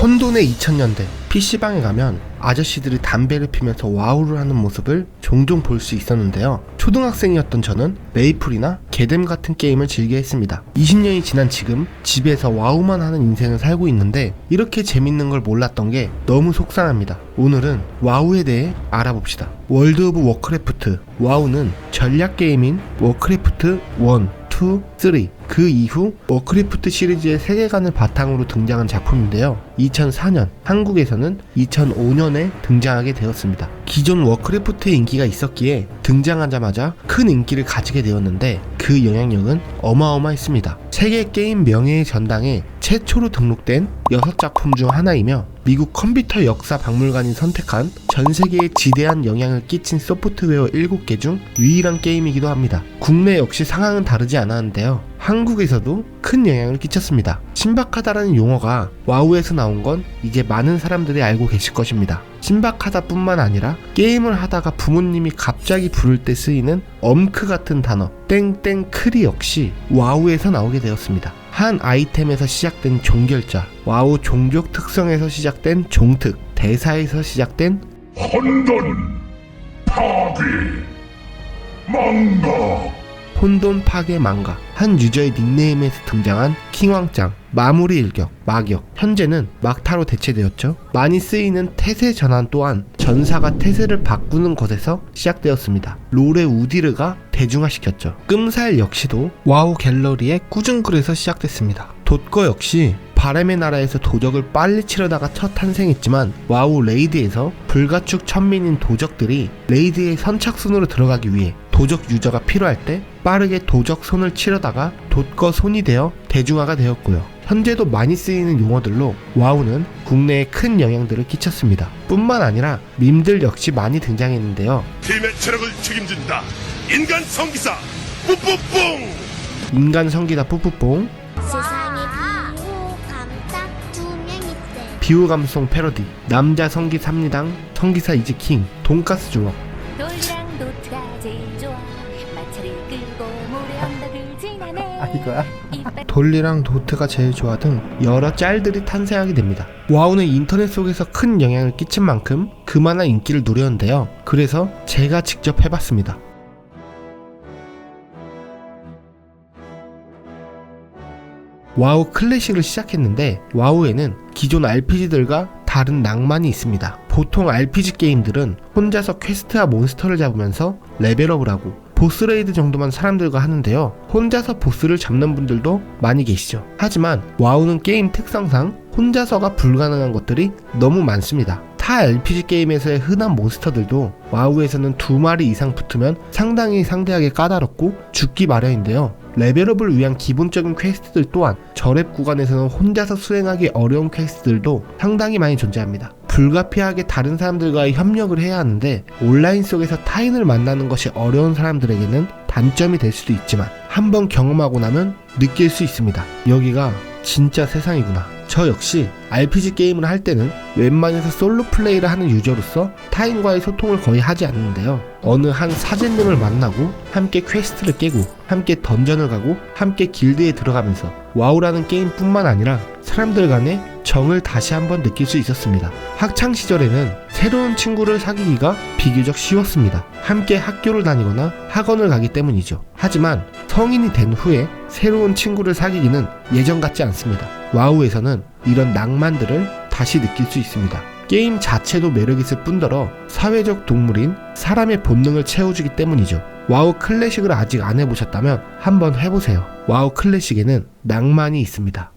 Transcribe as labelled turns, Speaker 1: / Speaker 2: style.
Speaker 1: 혼돈의 2000년대 PC방에 가면 아저씨들이 담배를 피면서 와우를 하는 모습을 종종 볼 수 있었는데요. 초등학생이었던 저는 메이플이나 게뎀 같은 게임을 즐겨 했습니다. 20년이 지난 지금 집에서 와우만 하는 인생을 살고 있는데 이렇게 재밌는 걸 몰랐던 게 너무 속상합니다. 오늘은 와우에 대해 알아봅시다. 월드 오브 워크래프트 와우는 전략 게임인 워크래프트 1, 2, 3. 그 이후 워크래프트 시리즈의 세계관을 바탕으로 등장한 작품인데요. 2004년, 한국에서는 2005년에 등장하게 되었습니다. 기존 워크래프트의 인기가 있었기에 등장하자마자 큰 인기를 가지게 되었는데 그 영향력은 어마어마했습니다. 세계 게임 명예의 전당에 최초로 등록된 6작품 중 하나이며 미국 컴퓨터 역사 박물관이 선택한 전 세계에 지대한 영향을 끼친 소프트웨어 7개 중 유일한 게임이기도 합니다. 국내 역시 상황은 다르지 않았는데요. 한국에서도 큰 영향을 끼쳤습니다. 신박하다라는 용어가 와우에서 나온 건 이제 많은 사람들이 알고 계실 것입니다. 신박하다 뿐만 아니라 게임을 하다가 부모님이 갑자기 부를 때 쓰이는 엄크 같은 단어 땡땡크리 역시 와우에서 나오게 되었습니다. 한 아이템에서 시작된 종결자, 와우 종족 특성에서 시작된 종특, 대사에서 시작된
Speaker 2: 혼돈, 파괴, 망각,
Speaker 1: 혼돈 파괴 망가, 한 유저의 닉네임에서 등장한 킹왕짱, 마무리 일격, 마격, 현재는 막타로 대체되었죠. 많이 쓰이는 태세 전환 또한 전사가 태세를 바꾸는 것에서 시작되었습니다. 롤의 우디르가 대중화시켰죠. 끔살 역시도 와우 갤러리의 꾸준 글에서 시작됐습니다. 돛거 역시 바람의 나라에서 도적을 빨리 치려다가 첫 탄생했지만 와우 레이드에서 불가축 천민인 도적들이 레이드의 선착순으로 들어가기 위해 도적 유저가 필요할 때 빠르게 도적 손을 치려다가 돛거 손이 되어 대중화가 되었고요. 현재도 많이 쓰이는 용어들로 와우는 국내에 큰 영향들을 끼쳤습니다. 뿐만 아니라 밈들 역시 많이 등장했는데요.
Speaker 2: 팀의 체력을 책임진다. 인간 성기사, 뿌뿌뿡!
Speaker 1: 인간 성기다 뿌뿌뽕,
Speaker 3: 때
Speaker 1: 비호감성 패러디, 남자 성기 3리당, 성기사 이즈킹, 돈가스 주먹,
Speaker 4: 돌이랑 노트가 제일 좋아 마차를 끌고 모래 언덕을 지나네
Speaker 1: 아, 이거야? 돌리랑 도트가 제일 좋아 등 여러 짤들이 탄생하게 됩니다. 와우는 인터넷 속에서 큰 영향을 끼친 만큼 그만한 인기를 누렸는데요. 그래서 제가 직접 해봤습니다. 와우 클래식을 시작했는데 와우에는 기존 RPG들과 다른 낭만이 있습니다. 보통 RPG 게임들은 혼자서 퀘스트와 몬스터를 잡으면서 레벨업을 하고 보스 레이드 정도만 사람들과 하는데요. 혼자서 보스를 잡는 분들도 많이 계시죠. 하지만 와우는 게임 특성상 혼자서가 불가능한 것들이 너무 많습니다. 타 RPG 게임에서의 흔한 몬스터들도 와우에서는 두 마리 이상 붙으면 상당히 상대하기 까다롭고 죽기 마련인데요. 레벨업을 위한 기본적인 퀘스트들 또한 저랩 구간에서는 혼자서 수행하기 어려운 퀘스트들도 상당히 많이 존재합니다. 불가피하게 다른 사람들과의 협력을 해야 하는데 온라인 속에서 타인을 만나는 것이 어려운 사람들에게는 단점이 될 수도 있지만 한번 경험하고 나면 느낄 수 있습니다. 여기가 진짜 세상이구나. 저 역시 RPG 게임을 할 때는 웬만해서 솔로 플레이를 하는 유저로서 타인과의 소통을 거의 하지 않는데요. 어느 한 사제님을 만나고 함께 퀘스트를 깨고 함께 던전을 가고 함께 길드에 들어가면서 와우라는 게임뿐만 아니라 사람들 간의 정을 다시 한번 느낄 수 있었습니다. 학창 시절에는 새로운 친구를 사귀기가 비교적 쉬웠습니다. 함께 학교를 다니거나 학원을 가기 때문이죠. 하지만 성인이 된 후에 새로운 친구를 사귀기는 예전 같지 않습니다. 와우에서는 이런 낭만들을 다시 느낄 수 있습니다. 게임 자체도 매력있을 뿐더러 사회적 동물인 사람의 본능을 채워주기 때문이죠. 와우 클래식을 아직 안 해보셨다면 한번 해보세요. 와우 클래식에는 낭만이 있습니다.